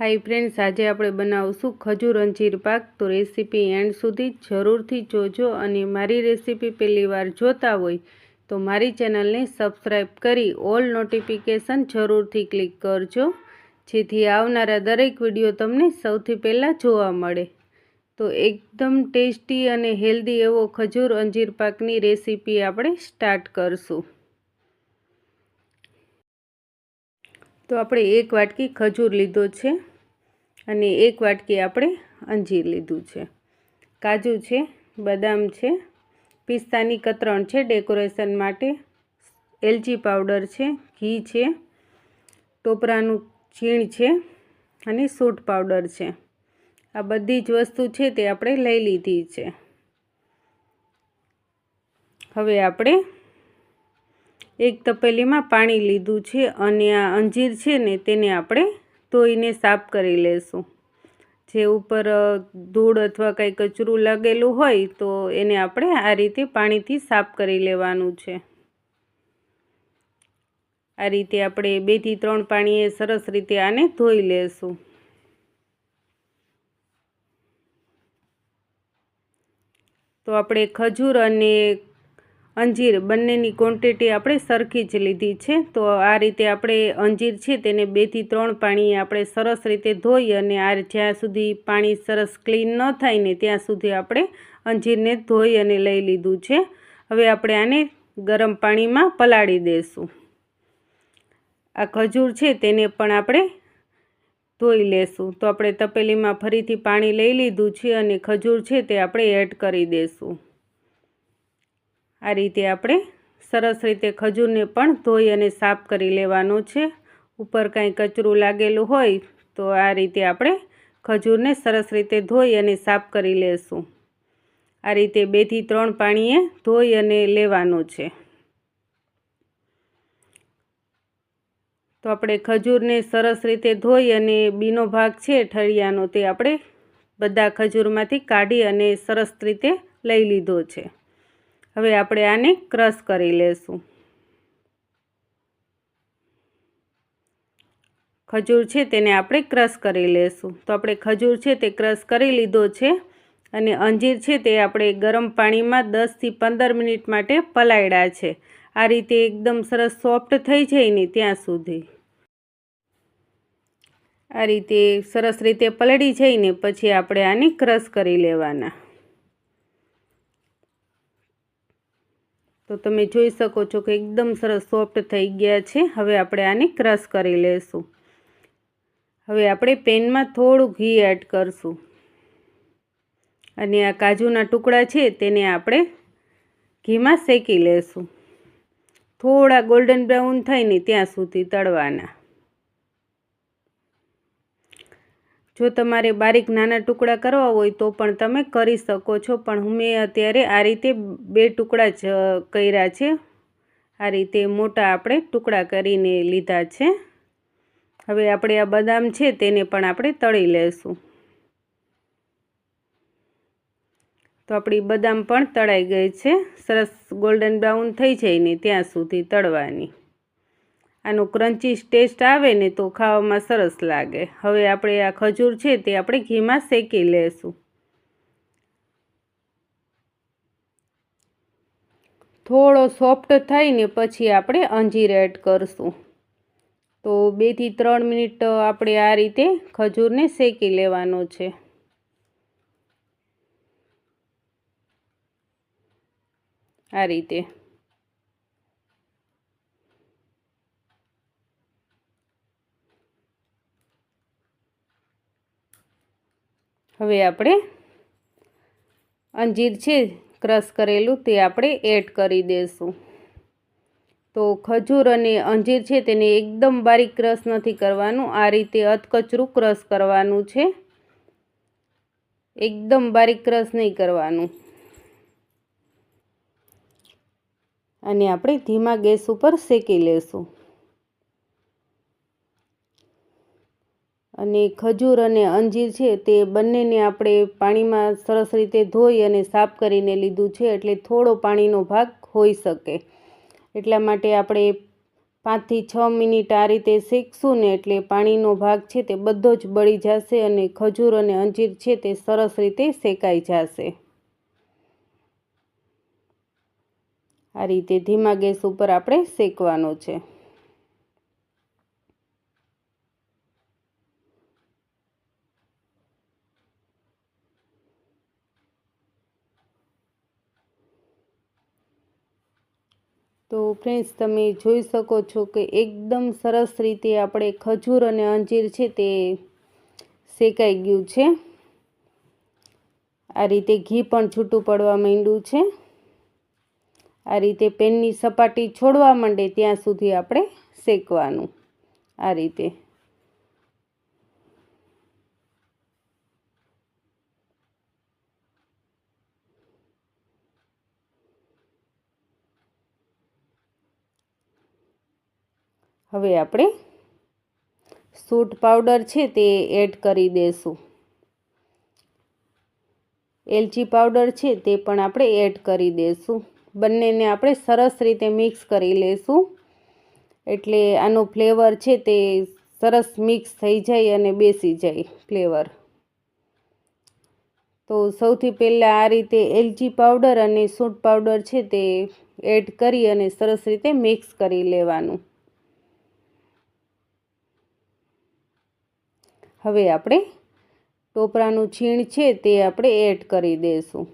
Hi friends, આજે આપણે બનાવશું ખજૂર અંજીર પાક. તો રેસીપી એન્ડ સુધી જરૂરથી જોજો અને મારી રેસીપી પહેલી વાર જોતા હોય તો મારી ચેનલને સબસ્ક્રાઈબ કરી ઓલ નોટિફિકેશન જરૂરથી ક્લિક કરજો, જેથી આવનારા દરેક વીડિયો તમને સૌથી પહેલાં જોવા મળે. તો એકદમ ટેસ્ટી અને હેલ્ધી એવો ખજૂર અંજીર પાકની રેસીપી આપણે સ્ટાર્ટ કરશું. તો આપણે એક વાટકી ખજૂર લીધો છે. અને એક વાટકી આપણે અંજીર લીધું છે. કાજુ છે, બદામ છે, પિસ્તાની કતરણ છે, ડેકોરેશન માટે એલચી પાવડર છે, ઘી છે, ટોપરાનું છીણ છે અને સૂટ પાવડર છે. આ બધી જ વસ્તુ છે તે આપણે લઈ લીધી છે. હવે આપણે એક તપેલીમાં પાણી લીધું છે અને આ અંજીર છે ને તેને આપણે ધોઈને સાફ કરી લેશું. જે ઉપર ધૂળ અથવા કંઈ કચરું લાગેલું હોય તો એને આપણે આ રીતે પાણીથી સાફ કરી લેવાનું છે. આ રીતે આપણે બેથી ત્રણ પાણીએ સરસ રીતે આને ધોઈ લેશું. તો આપણે ખજૂર અને અંજીર બંનેની ક્વોન્ટિટી આપણે સરખી જ લીધી છે. તો આ રીતે આપણે અંજીર છે તેને બેથી ત્રણ પાણી આપણે સરસ રીતે ધોઈ અને આ જ્યાં સુધી પાણી સરસ ક્લીન ન થાય ને ત્યાં સુધી આપણે અંજીરને ધોઈ અને લઈ લીધું છે. હવે આપણે આને ગરમ પાણીમાં પલાળી દઈશું આ ખજૂર છે તેને પણ આપણે ધોઈ લેશું. તો આપણે તપેલીમાં ફરીથી પાણી લઈ લીધું છે અને ખજૂર છે તે આપણે એડ કરી દઈશું આ રીતે આપણે સરસ રીતે ખજૂરને પણ ધોઈ અને સાફ કરી લેવાનું છે. ઉપર કાંઈ કચરું લાગેલું હોય તો આ રીતે આપણે ખજૂરને સરસ રીતે ધોઈ અને સાફ કરી લેશું. આ રીતે બેથી ત્રણ પાણીએ ધોઈ અને લેવાનું છે. તો આપણે ખજૂરને સરસ રીતે ધોઈ અને બીનો ભાગ છે ઠળિયાનો તે આપણે બધા ખજૂરમાંથી કાઢી અને સરસ રીતે લઈ લીધો છે. હવે આપણે આને ક્રશ કરી લેશું. ખજૂર છે તેને આપણે ક્રશ કરી લેશું. તો આપણે ખજૂર છે તે ક્રશ કરી લીધો છે અને અંજીર છે તે આપણે ગરમ પાણીમાં દસથી પંદર મિનિટ માટે પલાળ્યા છે. આ રીતે એકદમ સરસ સોફ્ટ થઈ જાય ને ત્યાં સુધી. આ રીતે સરસ રીતે પલળી જઈને પછી આપણે આને ક્રશ કરી લેવાના. તો તમે જોઈ શકો છો કે એકદમ સરસ સોફ્ટ થઈ ગયા છે. હવે આપણે આને ક્રશ કરી લઈશું હવે આપણે પેનમાં થોડું ઘી એડ કરશું. અને આ કાજુના ટુકડા છે તેને આપણે ઘીમાં શેકી લેશું. થોડા ગોલ્ડન બ્રાઉન થાય ને ત્યાં સુધી તળવાના. જો તમારે બારીક નાના ટુકડા કરવા હોય તો પણ તમે કરી શકો છો, પણ હું મેં અત્યારે આ રીતે બે ટુકડા જ કર્યા છે. આ રીતે મોટા આપણે ટુકડા કરીને લીધા છે. હવે આપણે આ બદામ છે તેને પણ આપણે તળી લેશું. તો આપણી બદામ પણ તળાઈ ગઈ છે. સરસ ગોલ્ડન બ્રાઉન થઈ જાય ને ત્યાં સુધી તળવાની. આનો ક્રન્ચી ટેસ્ટ આવે ને તો ખાવામાં સરસ લાગે. હવે આપણે આ ખજૂર છે તે આપણે ઘીમાં શેકી લેશું. થોડો સોફ્ટ થઈને પછી આપણે અંજીર એડ કરશું. તો બેથી ત્રણ મિનિટ આપણે આ રીતે ખજૂરને શેકી લેવાનો છે. આ રીતે. હવે આપણે અંજીર છે, ક્રશ કરેલું તે આપણે એડ કરી દઈશું તો ખજૂર અને અંજીર છે તેને એકદમ બારીક ક્રશ નથી કરવાનું. આ રીતે અધકચરું ક્રશ કરવાનું છે. એકદમ બારીક ક્રશ નહીં કરવાનું. અને આપણે ધીમા ગેસ ઉપર શેકી લેશું. અને ખજૂર અને અંજીર છે તે બંનેને આપણે પાણીમાં સરસ રીતે ધોઈ અને સાફ કરીને લીધું છે એટલે થોડો પાણીનો ભાગ હોઈ શકે. એટલા માટે આપણે પાંચથી છ મિનિટ આ રીતે શેકશું ને એટલે પાણીનો ભાગ છે તે બધો જ બળી જશે અને ખજૂર અને અંજીર છે તે સરસ રીતે શેકાઈ જશે. આ રીતે ધીમા ગેસ ઉપર આપણે શેકવાનો છે. તો ફ્રેન્ડ્સ તમે જોઈ શકો છો કે એકદમ સરસ રીતે આપણે ખજૂર અને અંજીર છે તે શેકાઈ ગયું છે. આ રીતે ઘી પણ છૂટું પડવા માંડ્યું છે. આ રીતે પેનની સપાટી છોડવા માંડે ત્યાં સુધી આપણે શેકવાનું. આ રીતે. હવે આપણે સૂટ પાવડર છે તે એડ કરી દઈશું એલચી પાવડર છે તે પણ આપણે એડ કરી દઈશું બંનેને આપણે સરસ રીતે મિક્સ કરી લઈશું એટલે આનો ફ્લેવર છે તે સરસ મિક્સ થઈ જાય અને બેસી જાય ફ્લેવર. તો સૌથી પહેલાં આ રીતે એલચી પાવડર અને સૂટ પાવડર છે તે એડ કરી અને સરસ રીતે મિક્સ કરી લેવાનું. હવે આપણે ટોપરાનું છીણ છે તે આપણે એડ કરી દઈશું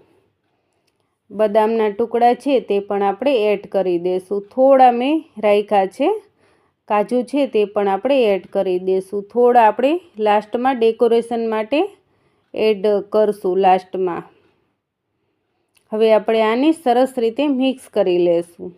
બદામના ટુકડા છે તે પણ આપણે એડ કરી દઈશું થોડા મેં રાખ્યા છે. કાજુ છે તે પણ આપણે એડ કરી દઈશું થોડા આપણે લાસ્ટમાં ડેકોરેશન માટે એડ કરશું લાસ્ટમાં. હવે આપણે આને સરસ રીતે મિક્સ કરી લઈશું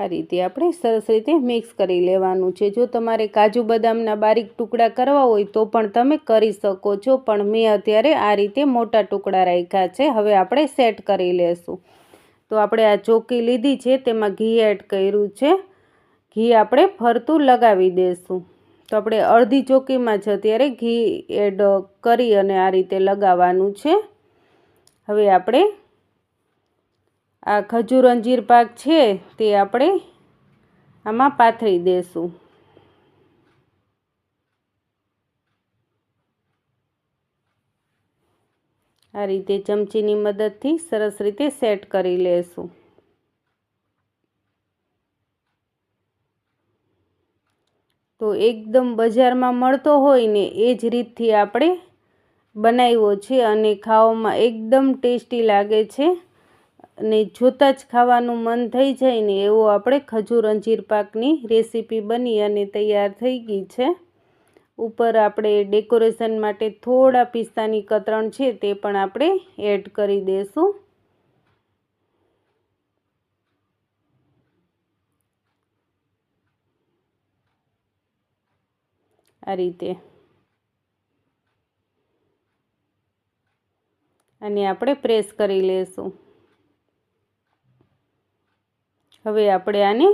આ રીતે આપણે સરસ રીતે મિક્સ કરી લેવાનું છે. જો તમારે કાજુ બદામના બારીક ટુકડા કરવા હોય તો પણ તમે કરી શકો છો, પણ મેં અત્યારે આ રીતે મોટા ટુકડા રાખ્યા છે. હવે આપણે સેટ કરી લેશું. તો આપણે આ ચોકી લીધી છે, તેમાં ઘી એડ કર્યું છે. ઘી આપણે ફરતું લગાવી દઈશું તો આપણે અડધી ચોકીમાં જ અત્યારે ઘી એડ કરી અને આ રીતે લગાવવાનું છે. હવે આપણે આ ખજૂર અંજીર પાક છે તે આપણે આમાં પાથરી દેશું. આ રીતે ચમચીની મદદથી સરસ રીતે સેટ કરી લેશું. તો એકદમ બજારમાં મળતો હોય ને એ જ રીતથી આપણે બનાવ્યો છે અને ખાવામાં એકદમ ટેસ્ટી લાગે છે. અને જોતાં જ ખાવાનું મન થઈ જાય ને એવો આપણે ખજૂર અંજીર પાકની રેસીપી બની અને તૈયાર થઈ ગઈ છે. ઉપર આપણે ડેકોરેશન માટે થોડા પિસ્તાની કતરણ છે તે પણ આપણે એડ કરી દઈશું આ રીતે. અને આપણે પ્રેસ કરી લઈશું હવે આપણે આને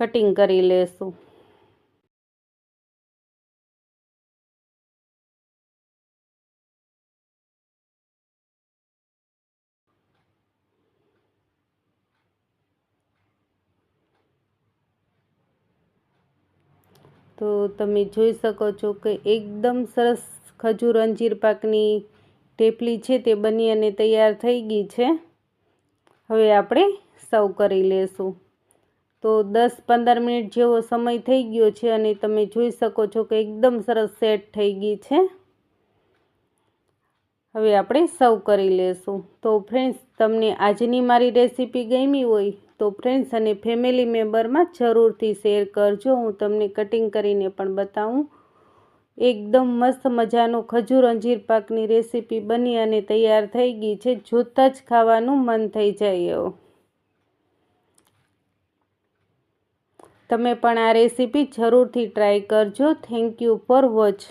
કટિંગ કરી લેશું. તો તમે જોઈ શકો છો કે એકદમ સરસ ખજૂર અંજીર પાકની ટેપલી છે તે બની અને તૈયાર થઈ ગઈ છે. હવે આપણે સર્વ કરી લેશું. તો દસ પંદર મિનિટ જેવો સમય થઈ ગયો છે અને તમે જોઈ શકો છો કે એકદમ સરસ સેટ થઈ ગઈ છે. હવે આપણે સર્વ કરી લેશું. તો ફ્રેન્ડ્સ, તમને આજની મારી રેસીપી ગમી હોય તો ફ્રેન્ડ્સ અને ફેમિલી મેમ્બરમાં જરૂરથી શેર કરજો. હું તમને કટિંગ કરીને પણ બતાવું. એકદમ મસ્ત મજાનો ખજૂર અંજીર પાકની રેસીપી બની અને તૈયાર થઈ ગઈ છે. જોતાં જ ખાવાનું મન થઈ જાય એવો. તમે પણ આ રેસીપી જરૂરથી ટ્રાય કરજો. Thank you for watch